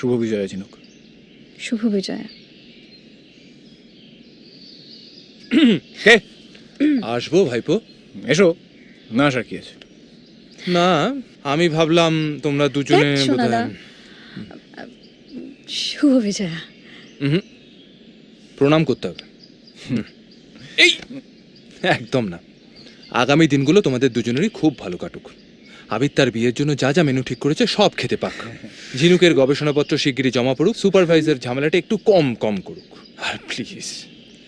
শুভ বিজয়া ঝিনুক শুভ বিজয়া। কে? আসব ভাইপো? এসো। না আসার কি আছে? না আমি ভাবলাম তোমরা দুজনে শুভ বিজয়া। প্রণাম করতে হবে। হুম। এই! একদম না। আগামী দিনগুলো তোমাদের দুজনেরই খুব ভালো কাটুক। আবির তার বিয়ের জন্য যা যা মেনু ঠিক করেছে সব খেতে পাক। ঝিনুকের গবেষণাপত্র শিগগিরই জমা পড়ুক সুপারভাইজার ঝামেলাটা একটু কম কম করুক। আর প্লিজ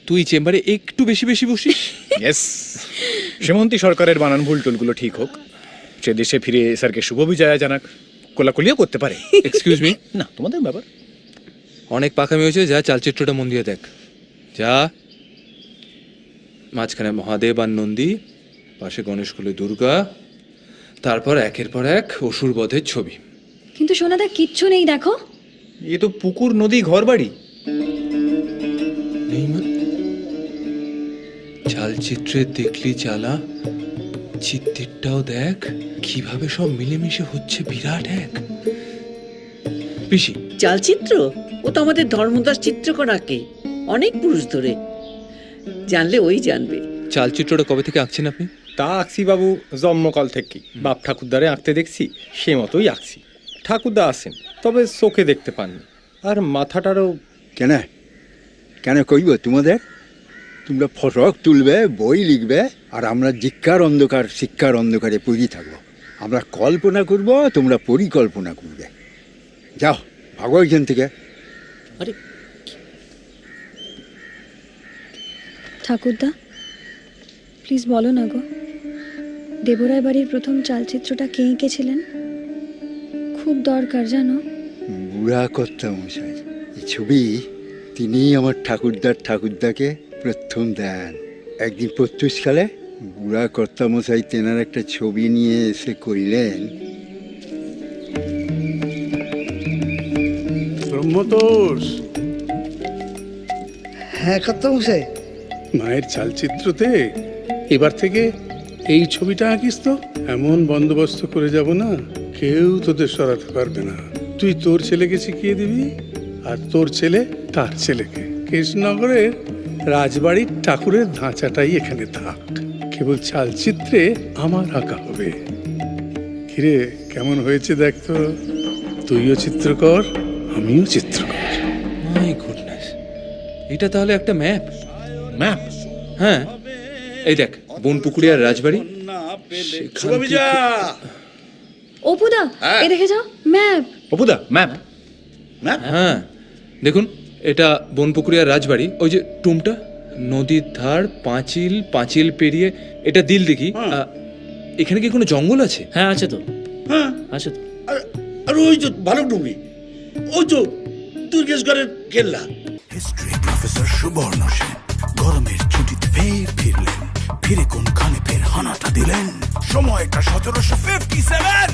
তুই চেম্বারে একটু বেশি বেশি বসিস? ইয়েস সীমন্তী সরকারের বানান ভুল টুলগুলো ঠিক হোক। সে দেশে ফিরে স্যারকে শুভ বিজয়া জানাক কোলাকুলিও করতে পারে। এক্সকিউজ মি না তোমাদের ব্যাপার। অনেক পাকামি হয়েছে যা চালচিত্রটা মন দিয়ে দেখ। যা। মাঝখানে মহাদেব আর নন্দী পাশে গণেশকুলে দুর্গা। তারপর একের পর এক অসুর বধের ছবি। কিন্তু সোনাদা কিচ্ছু নেই দেখো। এ তো পুকুর নদী ঘর বাড়ি চালচিত্রে দেখলি চালা চিত্তিরটাও দেখ কীভাবে সব মিলেমিশে হচ্ছে বিরাট এক। পিসি। চালচিত্র? ও তো আমাদের ধর্মদাস চিত্রকরাকে অনেক পুরুষ ধরে। জানলে ওই জানবে। চালচিত্রটা কবে থেকে আঁকছেন আপনি? তা আঁকছি বাবু জন্মকাল থেকে। বাপ ঠাকুরদারে আঁকতে দেখছি সে মতোই আঁকছি। ঠাকুরদা আসেন তবে চোখে দেখতে পাননি। আর মাথাটারও কেন? কেন কইব তোমাদের? তোমরা ফটক তুলবে বই লিখবে আর আমরা জিজ্ঞার অন্ধকার শিক্ষার অন্ধকারে পড়ি থাকব। আমরা কল্পনা করব তোমরা পরিকল্পনা করবে। যাও ভাগো এখান থেকে। আরে ঠাকুরদা প্লিজ বলো না গো। দেবরায় বাড়ির প্রথম চালচিত্রটা কে এঁকেছিলেন? খুব দরকার জানো। বুড়া কর্তা মশাই এই ছবি তিনিই আমার ঠাকুরদার ঠাকুরদাকে প্রথম দেন। একদিন প্রত্যুষকালে বুড়া কর্তা মশাই তেনার একটা ছবি নিয়ে এসে করিলেন। ব্রহ্মতোষ। হ্যাঁ কর্তামশাই মায়ের চালচিত্রতে এবার থেকে এই ছবিটা আঁকিস তো? এমন বন্দোবস্ত করে যাব না কেউ তোদের সরাতে পারবে না। তুই তোর ছেলেকে শিখিয়ে দিবি আর তোর ছেলে তার ছেলেকে। কৃষ্ণনগরের রাজবাড়ির ঠাকুরের ধাঁচাটাই এখানে থাক। কেবল চালচিত্রে আমার আঁকা হবে। কিরে কেমন হয়েছে দেখ তো? তুইও চিত্রকর আমিও চিত্রকর। মাই গুডনেস এটা তাহলে একটা ম্যাপ ম্যাপ হ্যাঁ। এই দেখ। বনপুকুরিয়ার রাজবাড়ি? অপুদা এ দেখে যাও ম্যাপ। অপুদা ম্যাপ? হ্যাঁ। দেখুন এটা বনপুকুরিয়ার রাজবাড়ি। ওই যে টুমটা নদীর ধার পাঁচিল পাঁচিল পেরিয়ে এটা দিল দেখি। এখানে কি কোনো জঙ্গল আছে? হ্যাঁ আছে তো। হ্যাঁ। আছে তো। আর- আর ওই তো ভালো ডুঙ্গি ওই তো দুর্গেশগড়ের কেল্লা। হিস্ট্রি প্রফেসর সুবর্ণ সেন গরমের ছুটিতে ফের ফিরলেন। সময়টা সতেরোশো ফিফটি সেভেন